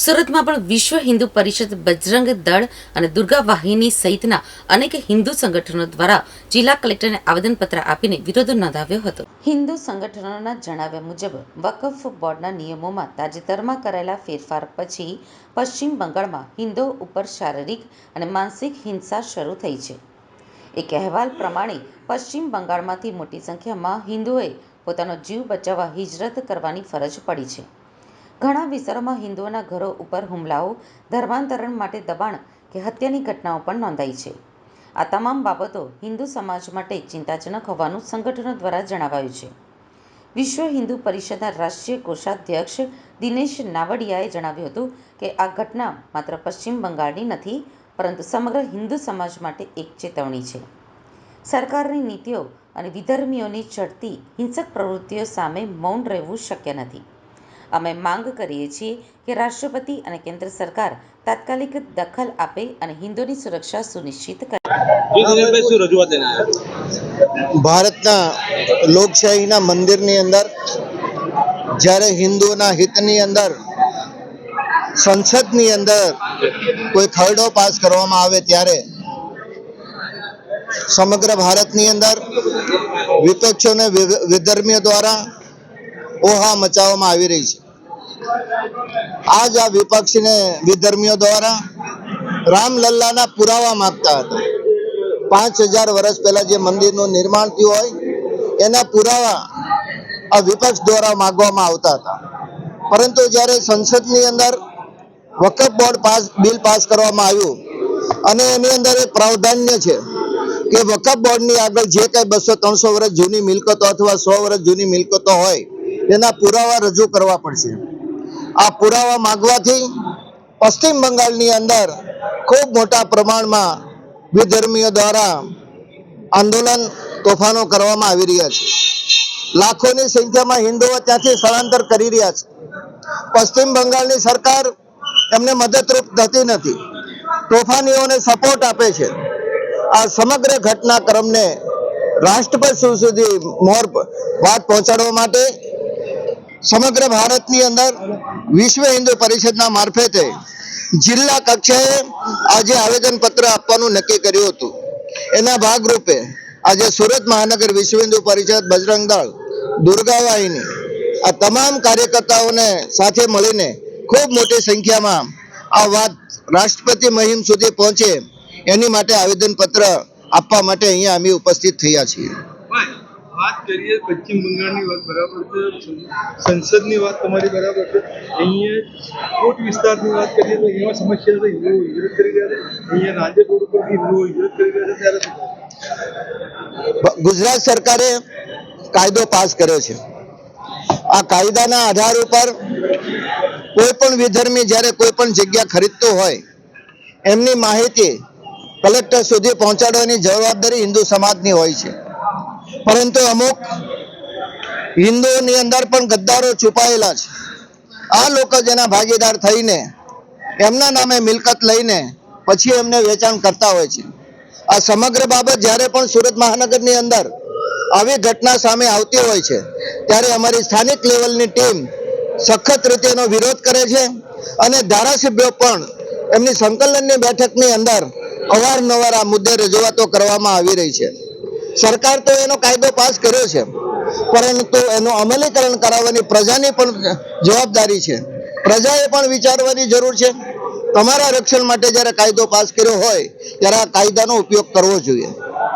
સુરતમાં પણ વિશ્વ હિન્દુ પરિષદ બજરંગ દળ અને દુર્ગા વાહિની સહિતના અનેક હિન્દુ સંગઠનો દ્વારા જિલ્લા કલેક્ટરને આવેદનપત્ર આપીને વિરોધ નોંધાવ્યો હતો. હિન્દુ સંગઠનોના જણાવ્યા મુજબ, વકફ બોર્ડના નિયમોમાં તાજેતરમાં કરાયેલા ફેરફાર પછી પશ્ચિમ બંગાળમાં હિન્દુઓ ઉપર શારીરિક અને માનસિક હિંસા શરૂ થઈ છે. એક અહેવાલ પ્રમાણે, પશ્ચિમ બંગાળમાંથી મોટી સંખ્યામાં હિન્દુઓએ પોતાનો જીવ બચાવવા હિજરત કરવાની ફરજ પડી છે. ઘણા વિસ્તારોમાં હિન્દુઓના ઘરો ઉપર હુમલાઓ, ધર્માંતરણ માટે દબાણ કે હત્યાની ઘટનાઓ પણ નોંધાઈ છે. આ તમામ બાબતો હિન્દુ સમાજ માટે ચિંતાજનક હોવાનું સંગઠનો દ્વારા જણાવાયું છે. વિશ્વ હિન્દુ પરિષદના રાષ્ટ્રીય કોષાધ્યક્ષ દિનેશ નાવડિયાએ જણાવ્યું હતું કે આ ઘટના માત્ર પશ્ચિમ બંગાળની નથી, પરંતુ સમગ્ર હિન્દુ સમાજ માટે એક ચેતવણી છે. સરકારની નીતિઓ અને વિધર્મીઓની ચડતી હિંસક પ્રવૃત્તિઓ સામે મૌન રહેવું શક્ય નથી. અમે માંગ કરીએ છીએ કે રાષ્ટ્રપતિ અને કેન્દ્ર સરકાર તાત્કાલિક દખલ આપે અને હિન્દુની સુરક્ષા સુનિશ્ચિત કરે. ભારતના લોકશાહીના મંદિરની અંદર જ્યારે હિન્દુઓના હિતની અંદર સંસદની અંદર કોઈ ખરડો પાસ કરવામાં આવે ત્યારે સમગ્ર ભારતની અંદર વિપક્ષોને વિધર્મીઓ દ્વારા ઓહા મચાવવામાં આવી રહી છે. આજ આ વિપક્ષને વિધર્મીઓ દ્વારા રામલલ્લાના પુરાવા માંગતા હતા. પાંચ હજાર વર્ષ પહેલા જે મંદિરનું નિર્માણ થયું હોય, એના પુરાવા આ વિપક્ષ દ્વારા માંગવામાં આવતા હતા. પરંતુ જ્યારે સંસદની અંદર Waqf board pass, bill pass કરવામાં આવ્યું અને એની અંદર એક પ્રાવધાન્ય છે કે વકફ બોર્ડની આગળ જે કઈ બસો, ત્રણસો વર્ષ જૂની મિલકતો અથવા સો વર્ષ જૂની મિલકતો હોય તેના પુરાવા રજૂ કરવા પડશે. આ પુરાવા માંગવાથી પશ્ચિમ બંગાળની અંદર ખૂબ મોટા પ્રમાણમાં વિધર્મીઓ દ્વારા આંદોલન તોફાનો કરવામાં આવી રહ્યા છે. લાખોની સંખ્યામાં હિન્દુઓ ત્યાંથી સ્થળાંતર કરી રહ્યા છે. પશ્ચિમ બંગાળની સરકાર એમને મદદરૂપ થતી નથી. તોફાનીઓને સપોર્ટ આપે છે. આ સમગ્ર ઘટનાક્રમને રાષ્ટ્રપતિ સુધી મોર વાત પહોંચાડવા માટે સમગ્ર ભારતની અંદર વિશ્વ હિન્દુ પરિષદના મારફતે જિલ્લા કક્ષાએ આજે આવેદન પત્ર આપવાનું નક્કી કર્યું હતું. એના ભાગરૂપે આજે સુરત મહાનગર વિશ્વ હિન્દુ પરિષદ બજરંગ દળ દુર્ગાવાહિની આ તમામ કાર્યકર્તાઓને સાથે મળીને ખૂબ મોટી સંખ્યામાં આ વાત રાષ્ટ્રપતિ મહિમ સુધી પહોંચે એની માટે આવેદન પત્ર આપવા માટે અહીંયા અમે ઉપસ્થિત થયા છીએ. વાત કરીએ પશ્ચિમ બંગાળની વાત, બરાબર છે? સંસદની વાત તમારી બરાબર છે. અહીંયા કોટ વિસ્તારની વાત કરીએ તો એવા સમસ્યા છે, હિન્દુઓ હિજરત કરી રહ્યા છે. અહીંયા રોડ ઉપર હિન્દુઓ હિજરત કરી રહ્યા છે, ત્યારે ગુજરાત સરકારે કાયદો પાસ કર્યો છે. આ કાયદાના આધાર ઉપર કોઈ પણ વિધર્મી જ્યારે કોઈ પણ જગ્યા ખરીદતો હોય, એમની માહિતી કલેક્ટર સુધી પહોંચાડવાની જવાબદારી હિન્દુ સમાજની હોય છે. પરંતુ અમુક હિન્દુઓની અંદર પણ ગદ્દારો છુપાયેલા છે. આ લોકો જેના ભાગીદાર થઈને એમના નામે મિલકત લઈને પછી એમને વેચાણ કરતા હોય છે. આ સમગ્ર બાબત જ્યારે પણ સુરત મહાનગરની અંદર આવી ઘટના સામે આવતી હોય છે, ત્યારે અમારી સ્થાનિક લેવલની ટીમ સખત રીતે એનો વિરોધ કરે છે અને ધારાસભ્યો પણ એમની સંકલનની બેઠકની અંદર અવારનવાર આ મુદ્દે રજૂઆતો કરવામાં આવી રહી છે. સરકાર તો એનો કાયદો પાસ કર્યો છે. પરંતુ એનું અમલીકરણ કરાવવાની પ્રજાની પણ જવાબદારી છે. પ્રજાએ પણ વિચારવાની જરૂર છે. તમારા રક્ષણ માટે જ્યારે કાયદો પાસ કર્યો હોય, ત્યારે આ કાયદાનો ઉપયોગ કરવો જોઈએ.